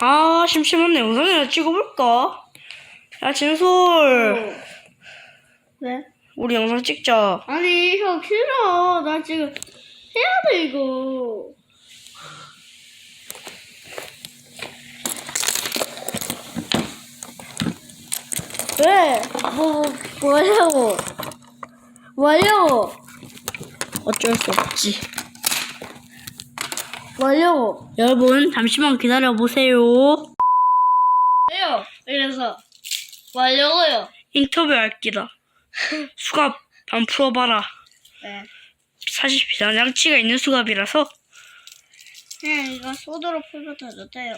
아, 심심한데 영상이나 찍어볼까? 야, 진솔. 왜? 우리 영상 찍자. 아니 형 싫어. 나 지금 해야 돼 이거. 왜? 뭐 뭐하려고? 뭐하려고? 어쩔 수 없지. 뭐하려고? 여러분, 잠시만 기다려 보세요. 왜요? 이래서 뭐하려고요? 인터뷰할 기다. 수갑 안 풀어봐라. 네. 사실 비싼 양치가 있는 수갑이라서. 그냥 이거 소드로 풀면 더 좋대요.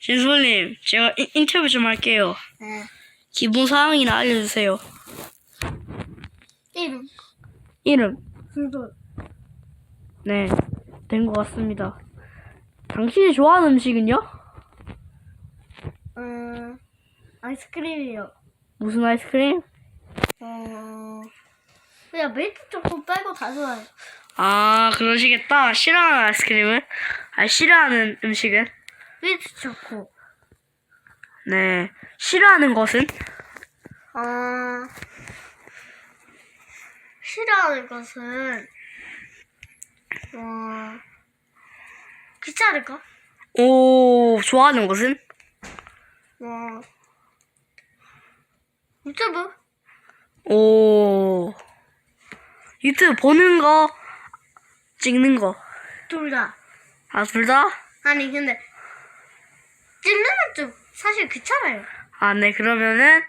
진솔님, 제가 인, 인터뷰 좀 할게요. 네. 기본 사항이나 알려주세요. 이름 이름. 불돌. 네, 된 것 같습니다. 당신이 좋아하는 음식은요? 음 아이스크림이요. 무슨 아이스크림? 어 그냥 밀크 초코 빼고 다 좋아요. 아, 그러시겠다. 싫어하는 아이스크림은? 아, 싫어하는 음식은? 밀크 초코. 네. 싫어하는 것은? 어 싫어하는 것은 어 귀찮을까? 오, 좋아하는 것은? 어 유튜브 오, 유튜브 보는 거, 찍는 거. 둘 다. 아, 둘 다? 아니 근데 찍는 건좀 사실 귀찮아요. 아, 네, 그러면은,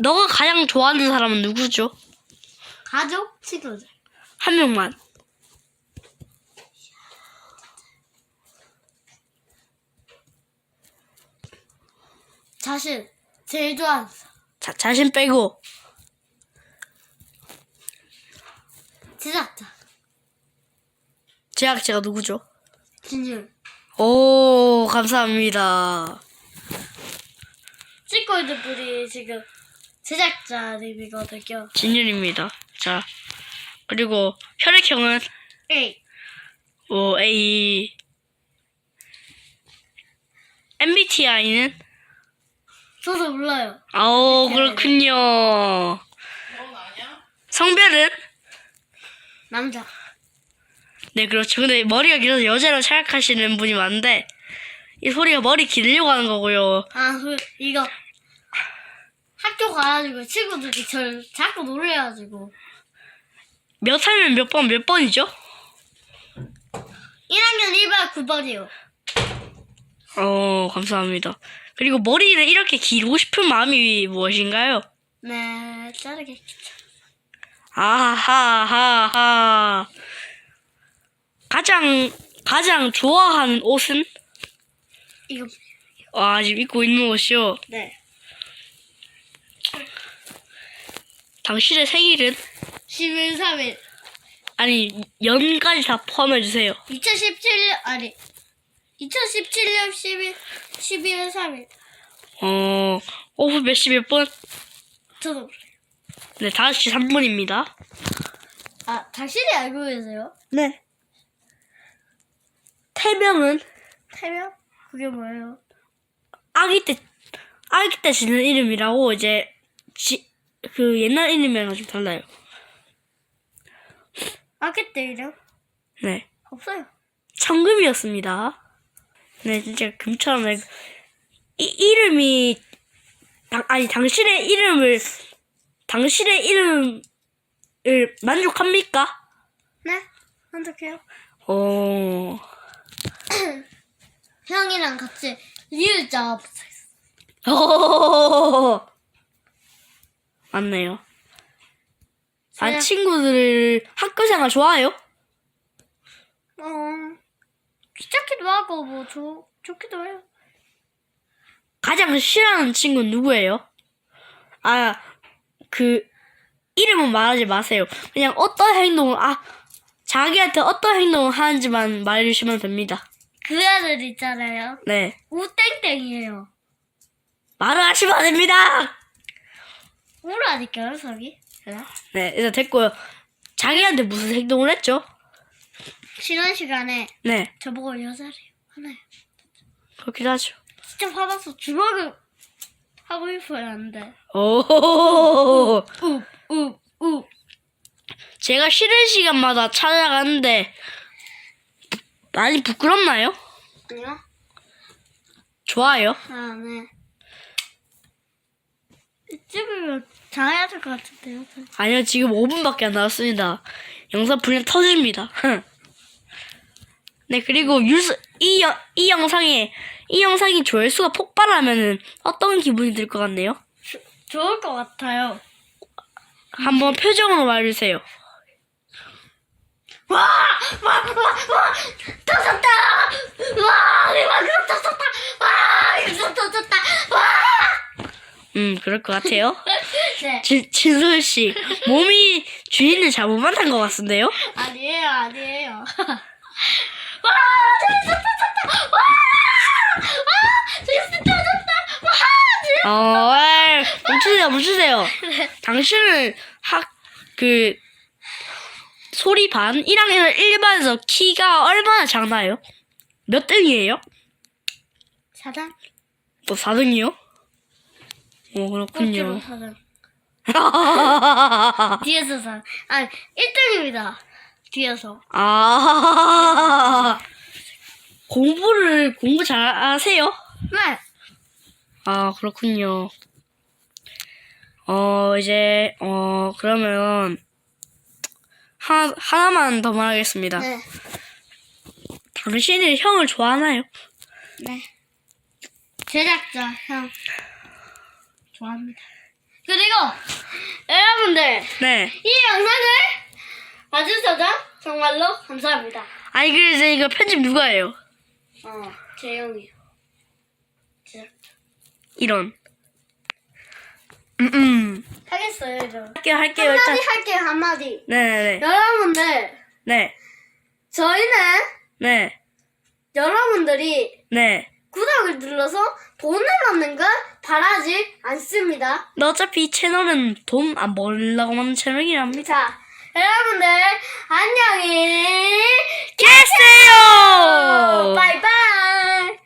너가 가장 좋아하는 사람은 누구죠? 가족 친구들. 한 명만. 자신 제일 좋아하는 사람. 자, 자신 빼고. 제작자 제작자가 누구죠? 진율. 오, 감사합니다. 찍고 있는 분이 지금 제작자 님이거든요. 진율입니다. 자, 그리고 혈액형은 에이. 오 A. MBTI는 저도 몰라요. 아오 그렇군요. 성별은 남자. 네 그렇죠. 근데 머리가 길어서 여자로 생각하시는 분이 많은데 이 소리가 머리 기르려고 하는 거고요. 아, 그, 이거. 학교 가가지고 친구들이 저를 자꾸 놀래가지고. 몇 살면 몇 번 몇 번이죠? 1학년 1반 9번이요. 어 감사합니다. 그리고 머리를 이렇게 기르고 싶은 마음이 무엇인가요? 네, 자르게. 아하하하. 가장 가장 좋아하는 옷은 이거. 아 지금 입고 있는 옷이요. 네. 당신의 생일은 11, 3일. 아니 연까지 다 포함해 주세요. 2017년, 아니. 2017년 11, 11월 3일. 어 오후 몇 시 몇 분? 저도 몰라요. 네 5시 3분입니다. 아, 당신이 알고 계세요? 네. 태명은 태명? 그게 뭐예요? 아기 때 아기 때 지는 이름이라고 이제 지, 그 옛날 이름이랑 좀 달라요. 때 이름? 네. 없어요. 청금이었습니다. 네, 진짜 금처럼 이, 이름이 당, 아니 당신의 이름을 당신의 이름을 만족합니까? 네? 어떡해요? 어, 형이랑 같이 리을자가 붙어 있어. 어, 맞네요. 아 친구들 학교 생활 좋아요? 어, 귀찮기도 하고, 뭐, 좋, 좋기도 해요. 가장 싫어하는 친구는 누구예요? 아, 그 이름은 말하지 마세요. 그냥 어떤 행동을 아 자기한테 어떤 행동을 하는지만 말해주시면 됩니다. 그 애들 있잖아요. 네, 우땡땡이에요. 말을 하시면 안 됩니다. 우라니까요, 저기. 네, 일단 됐고요. 자기한테 무슨 행동을 했죠? 쉬는 시간에 네, 저보고 여자래요. 하나요. 그렇기도 하죠. 진짜 화나서 주먹을 하고 싶어요, 안 돼. 오, 우, 우, 우. 제가 쉬는 시간마다 찾아가는데 많이 부끄럽나요? 아니요? 좋아요. 아, 네. 이쯤이면 잘해야 될 것 같은데요. 아니요, 지금 5분밖에 안 남았습니다. 영상 분량 터집니다. 네, 그리고 유스, 이, 영- 이 영상에, 이 영상이 조회수가 폭발하면은 어떤 기분이 들 것 같네요? 좋을 것 같아요. 한번 표정으로 말해주세요. 와! 와! 와! 와! 터졌다! 와! 이만큼 터졌다! 와! 이만큼 터졌다! 와! 음, 그럴 것 같아요. 네. 진, 진솔 씨, 몸이 주인을 잘못 만난 것 같은데요? 아니에요, 아니에요. 와! 재밌어 터졌다! 와! 와! 재밌어 터졌다! 와! 어, 에이, 멈추세요, 멈추세요. 당신은 학, 그, 소리 반, 1학년 1반에서 키가 얼마나 작나요? 몇 등이에요? 사장? 뭐 4등이요? 오, 꼴찌로 그렇군요. 뒤에서 사. 아, 1등입니다. 뒤에서. 아, 공부를, 공부 잘 하세요? 네. 아, 그렇군요. 어, 이제, 어, 그러면, 하나, 하나만 더 말하겠습니다. 네. 당신이 형을 좋아하나요? 네. 제작자, 형. 좋아합니다. 그리고, 여러분들, 네. 이 영상을 봐주셔서 정말로 감사합니다. 아니, 그래서 이거 편집 누가 해요? 어, 재영이요. 제작자. 이런. 음, 음. 하겠어요, 저. 할게요, 할게요, 일단. 한마디 할게요, 한마디. 네네네. 여러분들, 네. 저희는 네. 여러분들이 네. 구독을 눌러서 돈을 얻는 걸 바라지 않습니다. 너 어차피 이 채널은 돈 안 벌려고 만든 채널이랍니다. 자, 여러분들, 안녕히 계세요! 바이바이!